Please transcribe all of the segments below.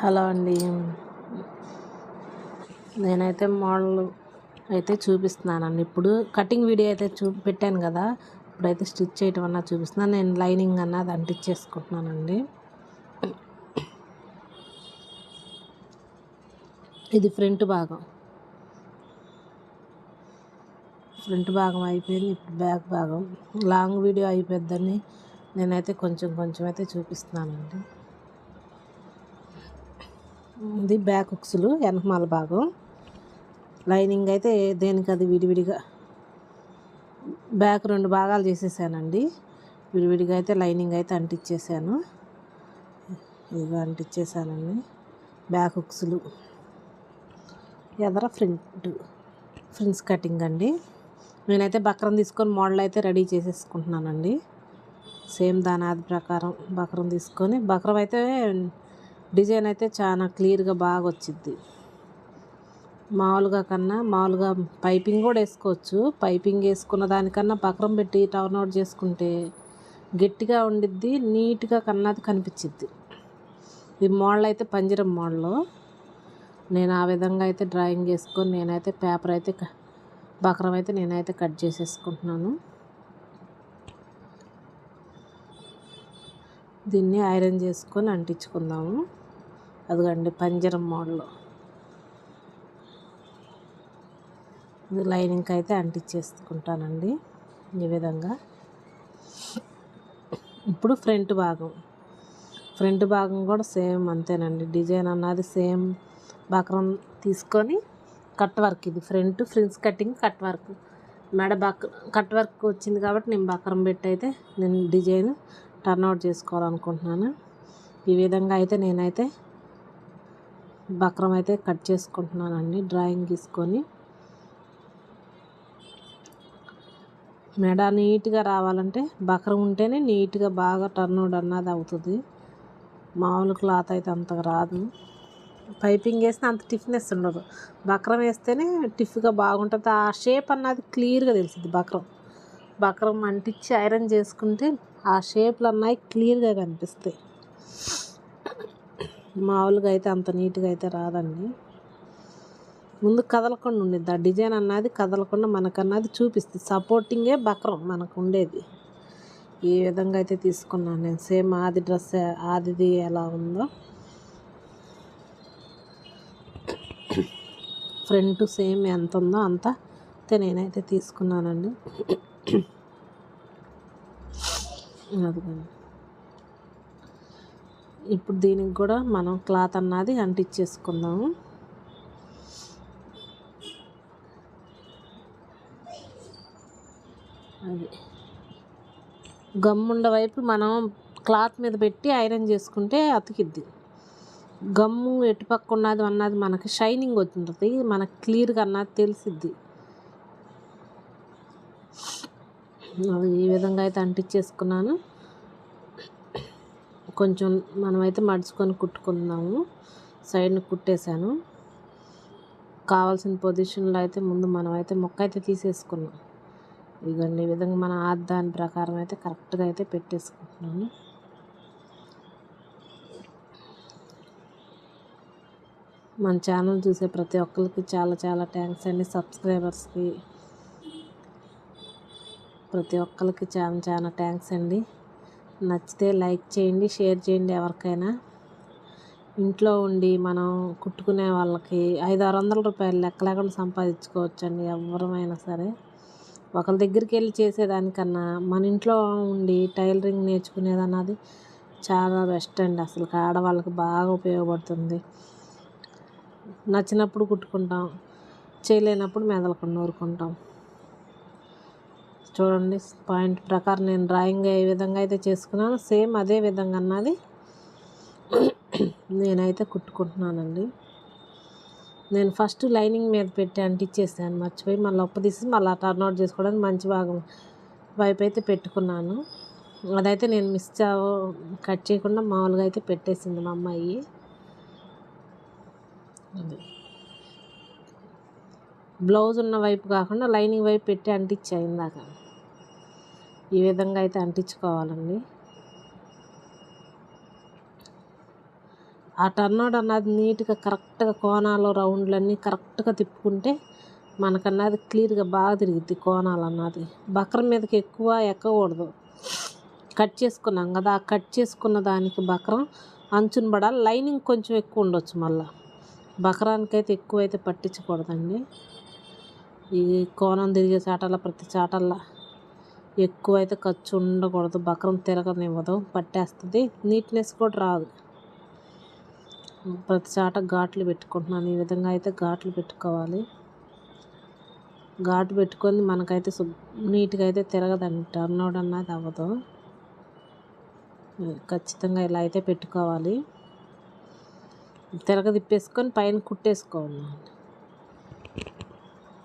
Hello అండి. నేనైతే model అయితే చూపిస్తున్నానండి. ఇప్పుడు కటింగ్ వీడియో అయితే చూ పెట్టాను కదా. ఇప్పుడైతే స్టిచ్ చేయటం అన్నా చూపిస్తున్నాను. నేను లైనింగ్ అన్నది అంటించేసుకుంటున్నానండి. ఇది ఫ్రంట్ భాగం. ఫ్రంట్ భాగం అయిపోయింది. ఇప్పుడు బ్యాక్ భాగం. లాంగ్ వీడియో అయిపోద్దని నేనైతే కొంచెం కొంచెం అయితే చూపిస్తున్నానండి. ఇది బ్యాక్ హుక్స్లు వెనకమాల భాగం. లైనింగ్ అయితే దేనికి అది విడివిడిగా బ్యాక్ రెండు భాగాలు చేసేసానండి. విడివిడిగా అయితే లైనింగ్ అయితే అంటించేసాను ఇదిగో అంటించేసానండి బ్యాక్ హుక్స్లు. ఎదర ఫ్రంట్ ఫ్రిన్స్ కటింగ్ అండి. నేనైతే బక్రం తీసుకొని మోడల్ అయితే రెడీ చేసేసుకుంటున్నానండి. సేమ్ దాని ఆది ప్రకారం బక్రం తీసుకొని బక్రం అయితే డిజైన్ అయితే చాలా క్లియర్గా బాగా వచ్చింది మామూలుగా కన్నా మామూలుగా పైపింగ్ కూడా వేసుకోవచ్చు. పైపింగ్ వేసుకున్న దానికన్నా బక్రం పెట్టి టర్న్ అవుట్ చేసుకుంటే గట్టిగా ఉండిద్ది నీట్గా కన్నది కనిపించిద్ది. ఈ మోడల్ అయితే పంజరం మోడల్. నేను ఆ విధంగా అయితే డ్రాయింగ్ చేసుకొని నేనైతే పేపర్ అయితే క- బక్రం అయితే నేనైతే కట్ చేసేసుకుంటున్నాను. దీన్ని ఐరన్ చేసుకొని అంటించుకుందాము. అదిగండి పంజరం మోడల్. ఇది లైనింగ్కి అయితే అంటించేసుకుంటానండి ఈ విధంగా. ఇప్పుడు ఫ్రంట్ భాగం. ఫ్రంట్ భాగం కూడా సేమ్ అంతేనండి. డిజైన్ అన్నది సేమ్ బక్రం తీసుకొని కట్ వర్క్ ఇది. ఫ్రంట్ ఫ్రిన్స్ కటింగ్ కట్ వర్క్. మెడ బక్ కట్ వర్క్ వచ్చింది కాబట్టి నేను బక్రం పెట్టి అయితే నేను డిజైన్ టర్న్ అవుట్ చేసుకోవాలనుకుంటున్నాను. ఈ విధంగా అయితే నేనైతే బక్రం అయితే కట్ చేసుకుంటున్నానండి డ్రాయింగ్ తీసుకొని మెడ నీట్గా రావాలంటే బక్రం ఉంటేనే నీట్గా బాగా టర్న్అవుట్ అన్నది అవుతుంది. మామూలు క్లాత్ అయితే అంతగా రాదు. పైపింగ్ వేస్తే అంత టిఫ్నెస్ ఉండదు. బక్రం వేస్తేనే టిఫ్గా బాగుంటుంది. ఆ షేప్ అన్నది క్లియర్గా తెలుస్తుంది బక్రం. బక్రం అంటించి ఐరన్ చేసుకుంటే ఆ షేప్లు అన్నాయి క్లియర్గా కనిపిస్తాయి. మామూలుగా అయితే అంత నీట్గా అయితే రాదండి. ముందు కదలకుండా ఉండేది ఆ డిజైన్ అన్నది కదలకుండా మనకన్నది చూపిస్తుంది. సపోర్టింగే బక్రం మనకు ఉండేది. ఈ విధంగా అయితే తీసుకున్నాను నేను సేమ్ ఆది డ్రెస్ ఆదిది ఎలా ఉందో. ఫ్రంట్ సేమ్ ఎంత ఉందో అంత అయితే నేనైతే తీసుకున్నానండి. అదిగోండి ఇప్పుడు దీనికి కూడా మనం క్లాత్ అన్నది అంటించేసుకుందాము అది. గమ్ముండ వైపు మనం క్లాత్ మీద పెట్టి ఐరన్ చేసుకుంటే అతికిద్ది. గమ్ము ఎటుపక్క ఉన్నది అన్నది మనకి షైనింగ్ వచ్చింటుంది మనకి క్లియర్గా అన్నది తెలిసిద్ది. అది ఈ విధంగా అయితే అంటించేసుకున్నాను. కొంచెం మనమైతే మడుచుకొని కుట్టుకుందాము. సైడ్ని కుట్టేశాను. కావాల్సిన పొజిషన్లో అయితే ముందు మనమైతే మొక్క అయితే తీసేసుకున్నాం. ఇదిగోండి ఈ విధంగా మన ఆ దాని ప్రకారం అయితే కరెక్ట్గా అయితే పెట్టేసుకుంటున్నాను. మన ఛానల్ చూసే ప్రతి ఒక్కరికి చాలా చాలా థ్యాంక్స్ అండి. సబ్స్క్రైబర్స్కి ప్రతి ఒక్కరికి చాలా చాలా థ్యాంక్స్ అండి. నచ్చితే లైక్ చేయండి షేర్ చేయండి ఎవరికైనా. ఇంట్లో ఉండి మనం కుట్టుకునే వాళ్ళకి ఐదు ఆరు వందల రూపాయలు లెక్క లేకుండా సంపాదించుకోవచ్చండి ఎవరమైనా సరే. ఒకరి దగ్గరికి వెళ్ళి చేసేదానికన్నా మన ఇంట్లో ఉండి టైలరింగ్ నేర్చుకునేది అన్నది చాలా బెస్ట్ అండి. అసలు ఆడవాళ్ళకి బాగా ఉపయోగపడుతుంది. నచ్చినప్పుడు కుట్టుకుంటాం చేయలేనప్పుడు మెదలకుండా ఊరుకుంటాం చూడండి పాయింట్ ప్రకారం నేను డ్రాయింగ్ ఏ విధంగా అయితే చేసుకున్నాను సేమ్ అదే విధంగా అన్నది నేనైతే కుట్టుకుంటున్నానండి. నేను ఫస్ట్ లైనింగ్ మీద పెట్టి అంటించేసాను మర్చిపోయి మళ్ళీ ఒప్ప తీసి మళ్ళీ టర్న్ అవుట్ చేసుకోవడానికి మంచి భాగం వైపు అయితే పెట్టుకున్నాను. అదైతే నేను మిస్ కట్ చేయకుండా మామూలుగా అయితే పెట్టేసింది మా అమ్మాయి. అది. బ్లౌజ్ ఉన్న వైపు కాకుండా లైనింగ్ వైపు పెట్టి అంటించా ఇందాక ఈ విధంగా అయితే అంటించుకోవాలండి. ఆ టర్నౌట్ అన్నది నీట్గా కరెక్ట్గా కోణాలు రౌండ్లన్నీ కరెక్ట్గా తిప్పుకుంటే మనకన్నది క్లియర్గా బాగా తిరుగుద్ది కోణాలు అన్నది. బక్రం మీదకి ఎక్కువ ఎక్కకూడదు. కట్ చేసుకున్నాం కదా ఆ కట్ చేసుకున్న దానికి బక్రం అంచున పడాలి లైనింగ్ కొంచెం ఎక్కువ ఉండొచ్చు మళ్ళీ. బక్రానికైతే ఎక్కువ అయితే పట్టించకూడదండి. ఈ కోణం తిరిగే చాటల్లో ప్రతి చాటల్లో ఎక్కువ అయితే ఖర్చు ఉండకూడదు. బక్రం తిరగనివ్వదు. పట్టేస్తుంది. నీట్నెస్ కూడా రాదు. ప్రతి చాట ఘాట్లు పెట్టుకుంటున్నాను. ఈ విధంగా అయితే ఘాట్లు పెట్టుకోవాలి. ఘాటు పెట్టుకొని మనకైతే శుభ్ నీట్గా అయితే తిరగదండి టర్నౌట్ అన్నది అవ్వదు. ఖచ్చితంగా ఇలా అయితే పెట్టుకోవాలి. తిరగ తిప్పేసుకొని పైన కుట్టేసుకోవాలి.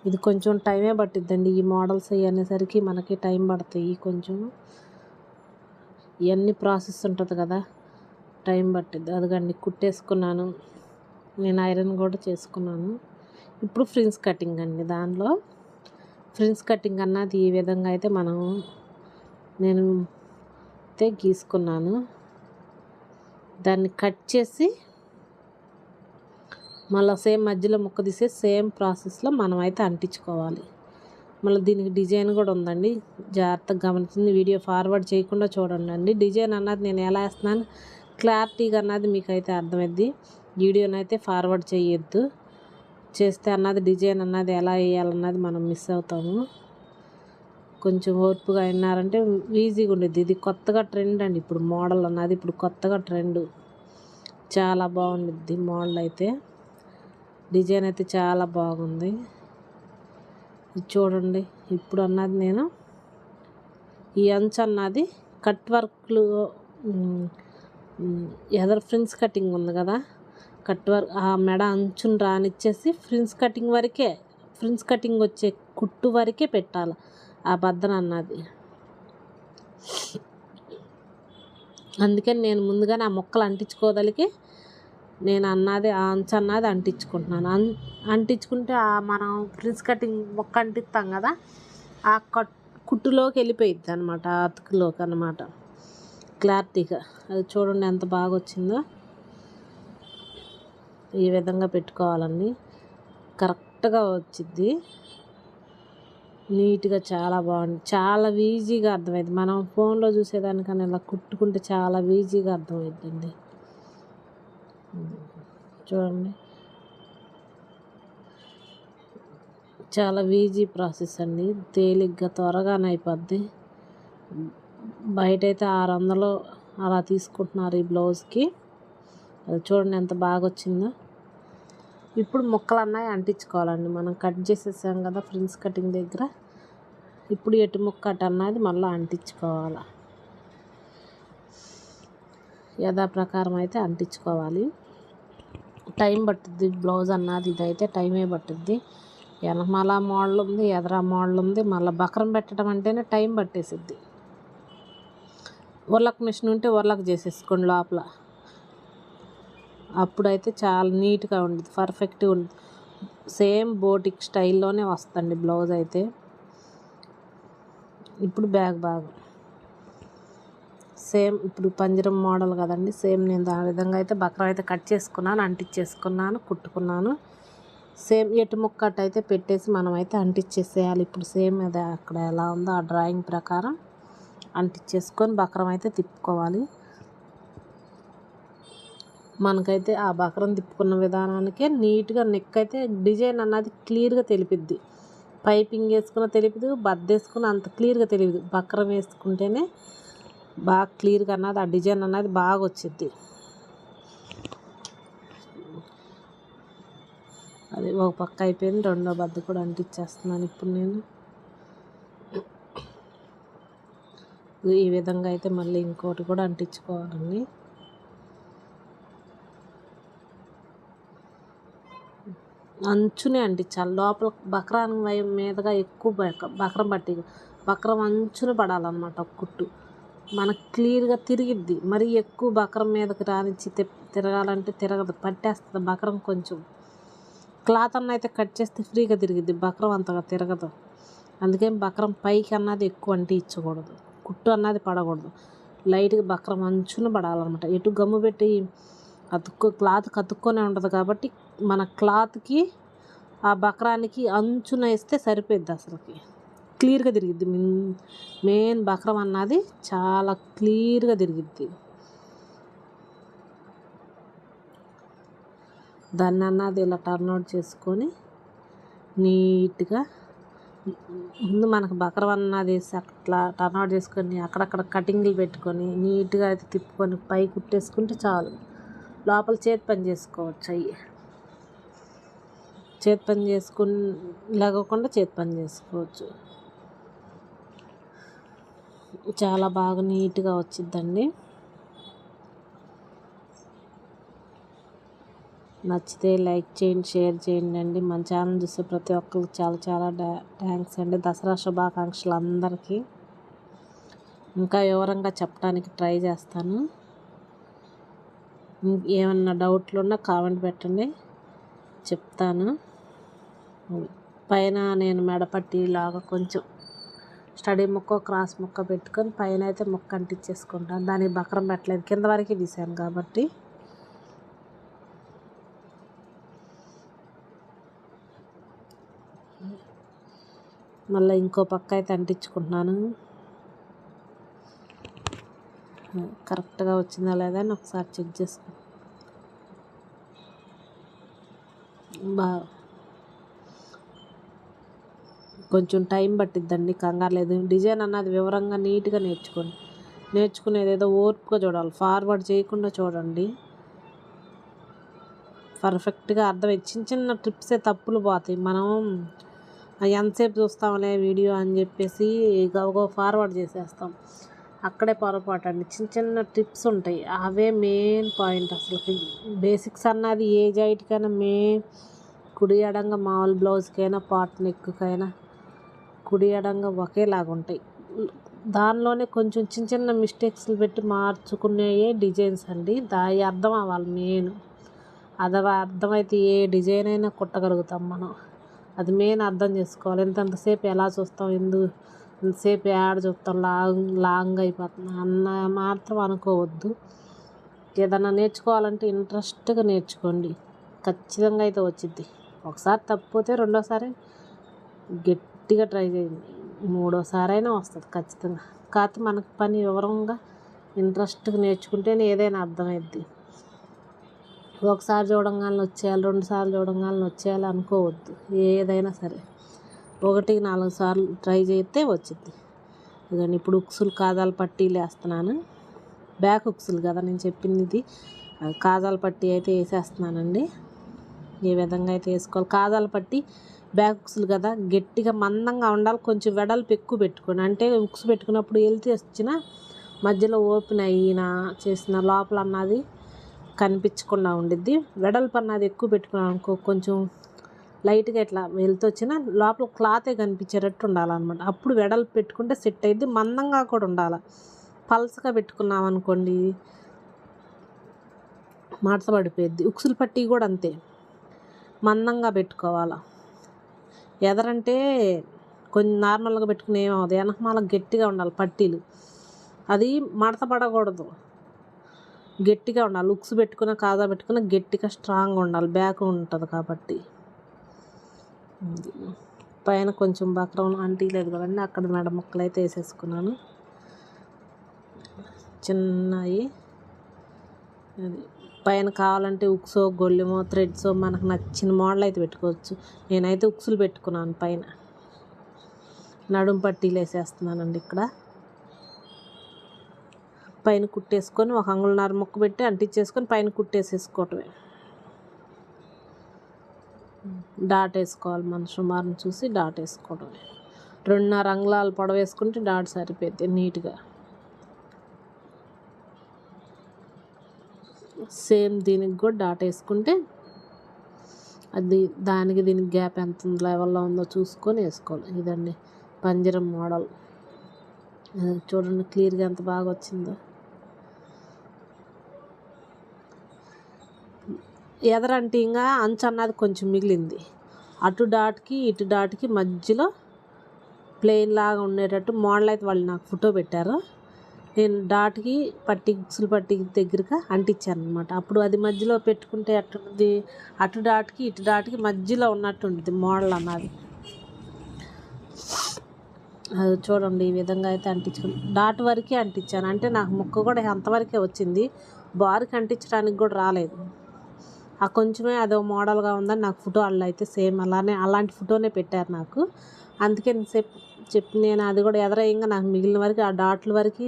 ఇది కొంచెం టైమే పట్టిద్దండి. ఈ మోడల్స్ అవి అనేసరికి మనకి టైం పడతాయి. కొంచెం ఇవన్నీ ప్రాసెస్ ఉంటుంది కదా టైం పట్టిద్ది. అదిగండి కుట్టేసుకున్నాను. నేను ఐరన్ కూడా చేసుకున్నాను. ఇప్పుడు ఫ్రిన్స్ కటింగ్ అండి. దానిలో ఫ్రిన్స్ కటింగ్ అన్నది ఈ విధంగా అయితే మనం నేను అయితే గీసుకున్నాను. దాన్ని కట్ చేసి మళ్ళీ సేమ్ మధ్యలో ముక్క తీసే సేమ్ ప్రాసెస్లో మనం అయితే అంటించుకోవాలి. మళ్ళీ దీనికి డిజైన్ కూడా ఉందండి. జాగ్రత్తగా గమనించింది వీడియో ఫార్వర్డ్ చేయకుండా చూడండి అండి. డిజైన్ అన్నది నేను ఎలా వేస్తున్నాను? క్లారిటీగా అన్నది మీకు అయితే అర్థమైద్ది. వీడియోని అయితే ఫార్వర్డ్ చేయొద్దు. చేస్తే అన్నది డిజైన్ అన్నది ఎలా వేయాలన్నది మనం మిస్ అవుతాము. కొంచెం ఓర్పుగా విన్నారంటే ఈజీగా ఉండేది. ఇది కొత్తగా ట్రెండ్ అండి. ఇప్పుడు మోడల్ అన్నది ఇప్పుడు కొత్తగా ట్రెండ్. చాలా బాగుండిద్ది మోడల్ అయితే. డిజైన్ అయితే చాలా బాగుంది. ఇది చూడండి ఇప్పుడు అన్నది నేను ఈ అంచు అన్నది కట్ వర్క్లు ఎదర్ ఫ్రిన్స్ కటింగ్ ఉంది కదా కట్ వర్క్ ఆ మెడ అంచుని రానిచ్చేసి ఫ్రిన్స్ కటింగ్ వరకే ఫ్రిన్స్ కటింగ్ వచ్చే కుట్టు వరకే పెట్టాలి ఆ బద్దన అన్నది. అందుకని నేను ముందుగానే ఆ మొక్కలు అంటించుకోదలికి నేను అన్నది అంచు అన్నది అంటించుకుంటున్నాను. అన్ అంటించుకుంటే మనం ఫ్రిజ్ కటింగ్ మొక్క అంటిస్తాం కదా ఆ కట్ కుట్టులోకి వెళ్ళిపోయిద్ది అనమాట అతుకులోకి అనమాట క్లారిటీగా. అది చూడండి ఎంత బాగా వచ్చిందో. ఈ విధంగా పెట్టుకోవాలండి కరెక్ట్గా వచ్చింది నీట్గా చాలా బాగుంది. చాలా ఈజీగా అర్థమైంది. మనం ఫోన్లో చూసేదానికన్నా ఇలా కుట్టుకుంటే చాలా ఈజీగా అర్థమవుతుంది చూడండి. చాలా ఈజీ ప్రాసెస్ అండి. తేలిగ్గా త్వరగానే అయిపోద్ది. బయట అయితే ఆరు వందలు అలా తీసుకుంటున్నారు ఈ బ్లౌజ్కి. అది చూడండి ఎంత బాగా వచ్చిందో ఇప్పుడు ముక్కలు అన్నాయి అంటించుకోవాలండి. మనం కట్ చేసేసాం కదా ఫ్రిన్స్ కటింగ్ దగ్గర. ఇప్పుడు ఎటు ముక్క అటు అన్నది మళ్ళీ అంటించుకోవాలి. యథాప్రకారం అయితే అంటించుకోవాలి. టైం పట్టుద్ది బ్లౌజ్ అన్నది ఇదైతే టైమే పట్టుద్ది. వెనకమాల మోడల్ ఉంది ఎదరా మోడల్ ఉంది మళ్ళీ బకరం పెట్టడం అంటేనే టైం పట్టేసిద్ది. ఉర్లక్ మిషన్ ఉంటే ఉర్లక్ చేసేసుకోండి లోపల. అప్పుడైతే చాలా నీట్గా ఉండేది పర్ఫెక్ట్గా ఉండదు సేమ్ బోటిక్ స్టైల్లోనే వస్తుంది బ్లౌజ్ అయితే. ఇప్పుడు బ్యాగ్ బాగా సేమ్ ఇప్పుడు పంజరం మోడల్ కదండి సేమ్ నేను దాని విధంగా అయితే బక్రం అయితే కట్ చేసుకున్నాను అంటించేసుకున్నాను కుట్టుకున్నాను. సేమ్ ఎటు ముక్క అయితే పెట్టేసి మనం అయితే అంటించేసేయాలి. ఇప్పుడు సేమ్ అది అక్కడ ఎలా ఉందో ఆ డ్రాయింగ్ ప్రకారం అంటించేసుకొని బక్రం అయితే తిప్పుకోవాలి. మనకైతే ఆ బక్రం తిప్పుకున్న విధానానికే నీట్గా నెక్ అయితే డిజైన్ అన్నది క్లియర్గా తెలిపిద్ది. పైపింగ్ వేసుకున్న తెలియదు బద్దేసుకున్న అంత క్లియర్గా తెలియదు. బక్రం వేసుకుంటేనే బాగా క్లియర్గా అన్నది ఆ డిజైన్ అన్నది బాగా వచ్చింది అది ఒక పక్క అయిపోయింది రెండో బద్ద కూడా అంటించేస్తున్నాను ఇప్పుడు నేను. ఈ విధంగా అయితే మళ్ళీ ఇంకోటి కూడా అంటించుకోవాలండి. అంచునే అంటించాలి. లోపల బక్రాన్ వై- మీదగా ఎక్కువ బక్రం పట్టి బక్రం అంచున పడాలన్నమాట ఒక కుట్టు. మనకు క్లియర్గా తిరిగిద్ది. మరి ఎక్కువ బక్రం మీదకి రానిచ్చి తిరగాలంటే తిరగదు. పట్టేస్తుంది బక్రం కొంచెం. క్లాత్ అన్న అయితే కట్ చేస్తే ఫ్రీగా తిరిగిద్ది. బక్రం అంతగా తిరగదు. అందుకే బక్రం పైకి అన్నది ఎక్కువ అంటే ఇచ్చకూడదు. కుట్టు అన్నది పడకూడదు. లైట్గా బక్రం అంచున పడాలన్నమాట. ఎటు గమ్ము పెట్టి అతుక్కు క్లాత్ కతుక్కొనే ఉంటుంది కాబట్టి మన క్లాత్కి ఆ బక్రానికి అంచున వేస్తే సరిపోద్ది అసలుకి. క్లియర్గా తిరిగిద్ది. మెయిన్ బక్రం అన్నది చాలా క్లియర్గా తిరిగిద్ది. దాన్ని అన్నది ఇలా టర్న్అవుట్ చేసుకొని నీట్గా ముందు మనకు బకరం అన్నది వేసి అట్లా టర్న్అవుట్ చేసుకొని అక్కడక్కడ కటింగ్లు పెట్టుకొని నీట్గా అయితే తిప్పుకొని పై కుట్టేసుకుంటే చాలు. లోపల చేతి పని చేసుకోవచ్చు అవి చేతి పని చేసుకుని లేకోకుండా చేతి పని చేసుకోవచ్చు. చాలా బాగా నీట్గా వచ్చిద్దండి. నచ్చితే లైక్ చేయండి షేర్ చేయండి అండి. మన ఛానల్ చూస్తే ప్రతి ఒక్కరికి చాలా చాలా థ్యాంక్స్ అండి. దసరా శుభాకాంక్షలు అందరికీ. ఇంకా వివరంగా చెప్పడానికి ట్రై చేస్తాను. ఏమన్నా డౌట్లు ఉన్నా కామెంట్ పెట్టండి. చెప్తాను. పైన నేను మెడపట్టి లాగా కొంచెం స్టడీ ముక్క క్రాస్ ముక్క పెట్టుకొని పైన అయితే ముక్క అంటించేసుకుంటాను దానికి బకరం పెట్టలేదు. కింద వరకే తీసాను కాబట్టి. మళ్ళీ ఇంకో పక్క అయితే అంటించుకుంటున్నాను. కరెక్ట్గా వచ్చిందా లేదా అని ఒకసారి చెక్ చేసుకో బాగా కొంచెం టైం పట్టిద్దండి కంగారు లేదు. డిజైన్ అన్నది వివరంగా నీట్గా నేర్చుకోండి. నేర్చుకునేది ఏదో ఓర్పుగా చూడాలి ఫార్వర్డ్ చేయకుండా చూడండి. పర్ఫెక్ట్గా అర్థమై చిన్న చిన్న ట్రిప్సే తప్పులు పోతాయి. మనం ఎంతసేపు చూస్తాంలే వీడియో అని చెప్పేసి గబగబా ఫార్వర్డ్ చేసేస్తాం. అక్కడే పొరపాటు అండి చిన్న చిన్న టిప్స్ ఉంటాయి. అవే మెయిన్ పాయింట్ అసలు. బేసిక్స్ అన్నది ఏ జైట్కైనా మే కుడి ఎడంగా మామూలు బ్లౌజ్కైనా పాట్ నెక్కకైనా కుడి ఎడంగా ఒకేలాగా ఉంటాయి దానిలోనే కొంచెం చిన్న చిన్న మిస్టేక్స్లు పెట్టి మార్చుకునేయే డిజైన్స్ అండి. దాని అర్థం అవ్వాలి మెయిన్. అది అర్థమైతే ఏ డిజైన్ అయినా కుట్టగలుగుతాం మనం. అది మెయిన్ అర్థం చేసుకోవాలి. ఎంతసేపు ఎలా చూస్తాం? ఎందుకు ఎంతసేపు యాడ్ చూస్తాం? లాంగ్ లాంగ్ అయిపోతుంది. అన్న మాత్రం అనుకోవద్దు. ఏదన్నా నేర్చుకోవాలంటే ఇంట్రెస్ట్గా నేర్చుకోండి. ఖచ్చితంగా అయితే వచ్చింది ఒకసారి తప్పిపోతే రెండోసారి గట్టిగా ట్రై చేయండి. మూడోసారైనా వస్తుంది ఖచ్చితంగా. కాకపోతే మనకు పని వివరంగా ఇంట్రెస్ట్గా నేర్చుకుంటేనే ఏదైనా అర్థమైద్ది. ఒకసారి చూడంగానే వచ్చేయాలి రెండు సార్లు చూడంగానే వచ్చేయాలి అనుకోవద్దు. ఏదైనా సరే. ఒకటి నాలుగు సార్లు ట్రై చేస్తే వచ్చింది ఇదండి ఇప్పుడు ఉక్సులు కాజాల పట్టీలు వేస్తున్నాను బ్యాక్ ఉక్సులు కదా నేను చెప్పింది ఇది కాజాల పట్టీ అయితే వేసేస్తున్నానండి. ఏ విధంగా అయితే వేసుకోవాలి? కాజాల పట్టి బ్యాక్ కదా గట్టిగా మందంగా ఉండాలి కొంచెం వెడల్పు ఎక్కువ పెట్టుకోండి. అంటే ఉక్స్ పెట్టుకున్నప్పుడు వెళ్తే వచ్చిన మధ్యలో ఓపెన్ అయినా చేసిన లోపల అన్నది కనిపించకుండా ఉండిద్ది. వెడల్పు అన్నది ఎక్కువ పెట్టుకున్నాం అనుకో కొంచెం లైట్గా ఇట్లా వెళ్తూ వచ్చిన లోపల క్లాతే కనిపించేటట్టు ఉండాలన్నమాట. అప్పుడు వెడల్పు పెట్టుకుంటే సెట్ అయ్యిద్ది మందంగా కూడా ఉండాలి. పల్సగా పెట్టుకున్నాం అనుకోండి మడత ఉక్సులు పట్టి కూడా అంతే. మందంగా పెట్టుకోవాలి. ఎదరంటే కొంచెం నార్మల్గా పెట్టుకుని ఏమవుతుంది వెనకమాల గట్టిగా ఉండాలి పట్టీలు. అది మడత పడకూడదు. గట్టిగా ఉండాలి. ఉక్స్ పెట్టుకున్న కాదా పెట్టుకున్న గట్టిగా స్ట్రాంగ్గా ఉండాలి. బ్యాక్ ఉంటుంది కాబట్టి. పైన కొంచెం బక్రం అంటీలేదు కదండి. అక్కడ మెడ ముక్కలు అయితే వేసేసుకున్నాను. చిన్నవి అది. పైన కావాలంటే ఉక్సో గొల్లెమో థ్రెడ్సో మనకు నచ్చిన మోడల్ అయితే పెట్టుకోవచ్చు. నేనైతే ఉక్సులు పెట్టుకున్నాను పైన. నడుం పట్టీలు వేసేస్తున్నానండి ఇక్కడ. పైన కుట్టేసుకొని ఒక అంగుళన్నర ముక్క పెట్టి అంటించేసుకొని పైన కుట్టేసేసుకోవటమే. డాట్ వేసుకోవాలి మన సుమారుని చూసి డాట్ వేసుకోవడమే రెండున్నర అంగుళాలు పొడవేసుకుంటే డాట్ సరిపోద్ది నీట్గా. సేమ్ దీనికి కూడా డాట్ వేసుకుంటే అది దానికి దీనికి గ్యాప్ ఎంత లెవెల్లో ఉందో చూసుకొని వేసుకోవాలి. ఇదండి పంజరం మోడల్. చూడండి క్లియర్గా ఎంత బాగా వచ్చిందో. ఎదరంటే ఇంకా అంచు అన్నది కొంచెం మిగిలింది. అటు డాట్కి ఇటు డాట్కి మధ్యలో ప్లెయిన్ లాగా ఉండేటట్టు మోడల్ అయితే వాళ్ళు నాకు ఫోటో పెట్టారు. నేను డాట్కి పట్టి గుక్సులు పట్టి దగ్గరగా అంటించాను అనమాట అప్పుడు అది మధ్యలో పెట్టుకుంటే అట్టుంది అటు డాట్కి ఇటు డాట్కి మధ్యలో ఉన్నట్టు ఉంటుంది మోడల్ అన్నది. అది చూడండి ఈ విధంగా అయితే అంటించుకుని డాట్ వరకే అంటించాను. అంటే నాకు ముక్క కూడా అంతవరకే వచ్చింది. బార్కి అంటించడానికి కూడా రాలేదు. ఆ కొంచెమే అదో మోడల్గా ఉందని నాకు ఫోటో వాళ్ళు అయితే సేమ్ అలానే అలాంటి ఫోటోనే పెట్టారు నాకు. అందుకే నేను చెప్ చెప్పి నేను అది కూడా ఎదరయ్యంగా నాకు మిగిలిన వరకు ఆ డాట్ల వరకు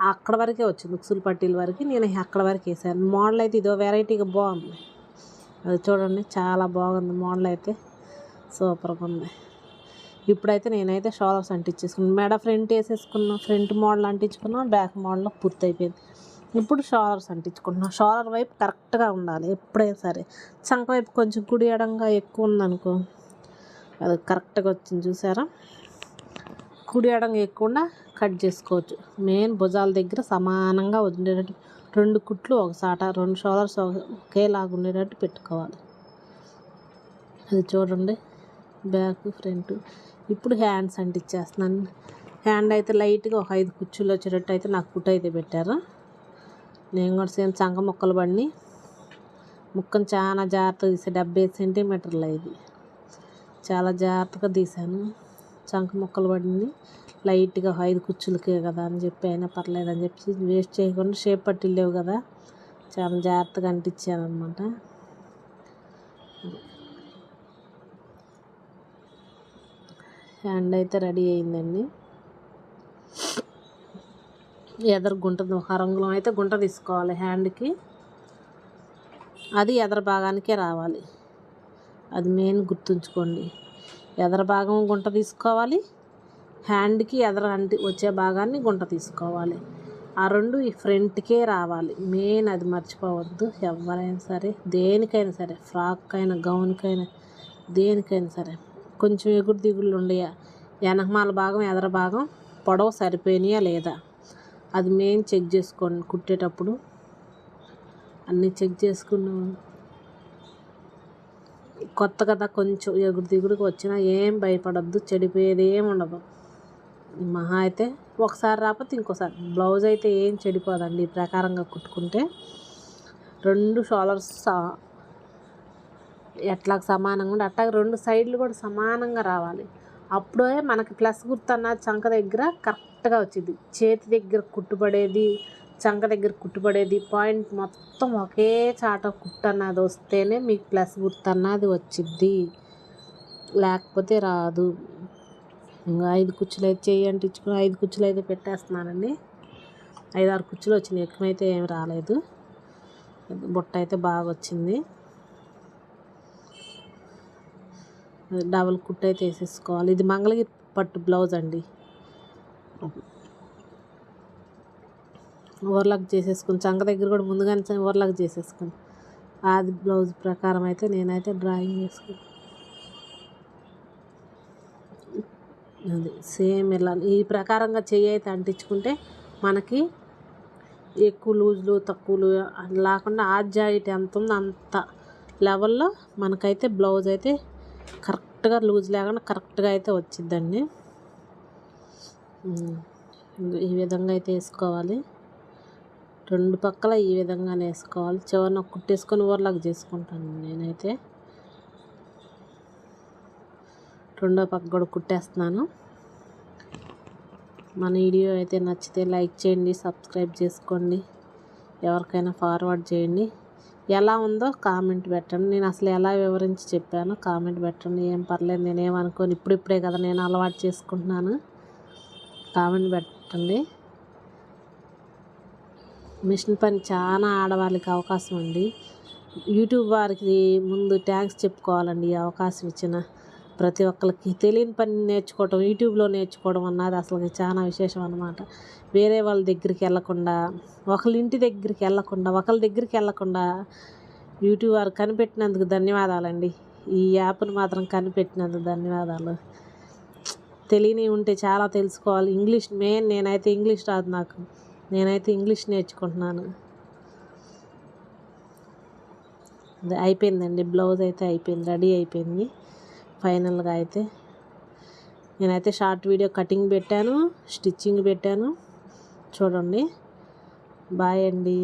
అక్కడ వరకే వచ్చింది ఉక్సులు పట్టీల వరకు నేను అక్కడ వరకు వేసాను. మోడల్ అయితే ఇదో వెరైటీగా బాగుంది. అది చూడండి చాలా బాగుంది మోడల్ అయితే. సూపర్గా ఉంది. ఇప్పుడైతే నేనైతే షోలర్స్ అంటించేసుకున్నాను మెడ ఫ్రంట్ వేసేసుకున్నా ఫ్రంట్ మోడల్ అంటించుకున్నా బ్యాక్ మోడల్ పూర్తి అయిపోయింది ఇప్పుడు షోలర్స్ అంటించుకుంటున్నాం. షోలర్ వైపు కరెక్ట్గా ఉండాలి ఎప్పుడైనా సరే. చంక వైపు కొంచెం కుడి ఎడంగా ఎక్కువ ఉందనుకో అది కరెక్ట్గా వచ్చింది చూసారా? కుడి ఎడంగా ఎక్కువ కట్ చేసుకోవచ్చు. మెయిన్ భుజాల దగ్గర సమానంగా ఉండేటట్టు రెండు కుట్లు ఒకసాట రెండు షోల్డర్స్ ఒకేలాగా ఉండేటట్టు పెట్టుకోవాలి. అది చూడండి. Back front. ఇప్పుడు హ్యాండ్స్ అంటించేస్తున్నాను హ్యాండ్ అయితే లైట్గా ఒక ఐదు కుచ్చులు వచ్చేటట్టు అయితే నాకు కుట్ అయితే పెట్టారు. నేను కూడా సేమ్ చంగ ముక్కలు పడిని. ముక్కను చాలా జాగ్రత్తగా తీసా డెబ్బై సెంటీమీటర్లు ఇది. చాలా జాగ్రత్తగా తీసాను చంక ముక్కలు పడింది లైట్గా ఐదు కుచ్చులకే కదా అని చెప్పి అయినా పర్లేదు అని చెప్పి వేస్ట్ చేయకుండా షేప్ పట్టి లేవు కదా. చాలా జాగ్రత్తగా అంటించాను అనమాట హ్యాండ్ అయితే రెడీ అయిందండి. ఎదరు గుంట ఒక అయితే గుంట తీసుకోవాలి హ్యాండ్కి. అది ఎదర భాగానికే రావాలి. అది మెయిన్ గుర్తుంచుకోండి. ఎదర భాగం గుంట తీసుకోవాలి. హ్యాండ్కి ఎదర అంటి వచ్చే భాగాన్ని గుంట తీసుకోవాలి. ఆ రెండు ఈ ఫ్రంట్కే రావాలి. మెయిన్ అది మర్చిపోవద్దు. ఎవరైనా సరే దేనికైనా సరే ఫ్రాక్ అయినా గౌన్కైనా దేనికైనా సరే కొంచెం ఎగురు దిగుళ్ళు ఉండయా? వెనకమాల భాగం ఎదర భాగం పొడవు సరిపోయినాయా లేదా? అది మెయిన్ చెక్ చేసుకోండి కుట్టేటప్పుడు. అన్నీ చెక్ చేసుకున్న. కొత్త కదా కొంచెం ఎగురు దిగుడుకు వచ్చినా ఏం భయపడద్దు చెడిపోయేది ఏం ఉండదు. మహా అయితే ఒకసారి రాకపోతే ఇంకోసారి. బ్లౌజ్ అయితే ఏం చెడిపోదండి ఈ ప్రకారంగా కుట్టుకుంటే. రెండు షోలర్స్ ఎట్లా సమానంగా ఉండి. అట్లా రెండు సైడ్లు కూడా సమానంగా రావాలి. అప్పుడే మనకి ప్లస్ గుర్తు అన్నది చంక దగ్గర కరెక్ట్గా వచ్చింది చేతి దగ్గర కుట్టుబడేది చంక దగ్గర కుట్టుబడేది పాయింట్ మొత్తం ఒకే చాట కుట్టన్నది వస్తేనే మీకు ప్లస్ గుర్తు అన్నది వచ్చిద్ది. లేకపోతే రాదు. ఐదు కుచ్చులు అయితే చేయి అంటించుకుని ఐదు కుచ్చులు అయితే పెట్టేస్తున్నానండి ఐదు ఆరు కుచ్చులు వచ్చినాయి. ఎక్కువైతే ఏం రాలేదు. బుట్ట అయితే బాగా వచ్చింది. డబల్ కుట్ అయితే వేసేసుకోవాలి. ఇది మంగళగిరి పట్టు బ్లౌజ్ అండి. ఓవర్లాక్ చేసేసుకుని చంక దగ్గర కూడా ముందుగానే ఓవర్లాక్ చేసేసుకుని. అది బ్లౌజ్ ప్రకారం అయితే నేనైతే డ్రాయింగ్ చేసుకుని అది సేమ్ ఇలా ఈ ప్రకారంగా చెయ్యి అయితే అంటించుకుంటే మనకి ఎక్కువ లూజులు తక్కువలు లేకుండా ఆ జాయిట్ ఎంత ఉందో అంత లెవెల్లో మనకైతే బ్లౌజ్ అయితే కరెక్ట్గా లూజ్ లేకుండా కరెక్ట్గా అయితే వచ్చిద్దండి. ఈ విధంగా అయితే వేసుకోవాలి. రెండు పక్కల ఈ విధంగానే వేసుకోవాలి. చివరిన కుట్టేసుకొని ఊర్లాగా చేసుకుంటాను నేనైతే. రెండో పక్క కూడా కుట్టేస్తున్నాను. మన వీడియో అయితే నచ్చితే లైక్ చేయండి సబ్స్క్రైబ్ చేసుకోండి. ఎవరికైనా ఫార్వర్డ్ చేయండి. ఎలా ఉందో కామెంట్ పెట్టండి. నేను అసలు ఎలా వివరించి చెప్పాను కామెంట్ పెట్టండి. ఏం పర్లేదు నేనేమనుకోను ఇప్పుడిప్పుడే కదా నేను అలవాటు చేసుకుంటున్నాను. కామెంట్ పెట్టండి. మిషన్ పని చాలా ఆడవాళ్ళకి అవకాశం అండి. యూట్యూబ్ వారికి ముందు ట్యాంక్స్ చెప్పుకోవాలండి ఈ అవకాశం ఇచ్చిన. ప్రతి ఒక్కరికి తెలియని పని నేర్చుకోవడం యూట్యూబ్లో నేర్చుకోవడం అన్నది అసలు చాలా విశేషం అనమాట వేరే వాళ్ళ దగ్గరికి వెళ్ళకుండా ఒకళ్ళ ఇంటి దగ్గరికి వెళ్ళకుండా ఒకళ్ళ దగ్గరికి వెళ్ళకుండా యూట్యూబ్ వారు కనిపెట్టినందుకు ధన్యవాదాలండి. ఈ యాప్ని మాత్రం కనిపెట్టినందుకు ధన్యవాదాలు. తెలియని ఉంటే చాలా తెలుసుకోవాలి. ఇంగ్లీష్ మెయిన్ నేనైతే ఇంగ్లీష్ రాదు నాకు. నేనైతే ఇంగ్లీష్ నేర్చుకుంటున్నాను. అయిపోయిందండి. బ్లౌజ్ అయితే అయిపోయింది. రెడీ అయిపోయింది. ఫైనల్గా అయితే నేనైతే షార్ట్ వీడియో కటింగ్ పెట్టాను స్టిచ్చింగ్ పెట్టాను. చూడండి. బాయ్ అండి.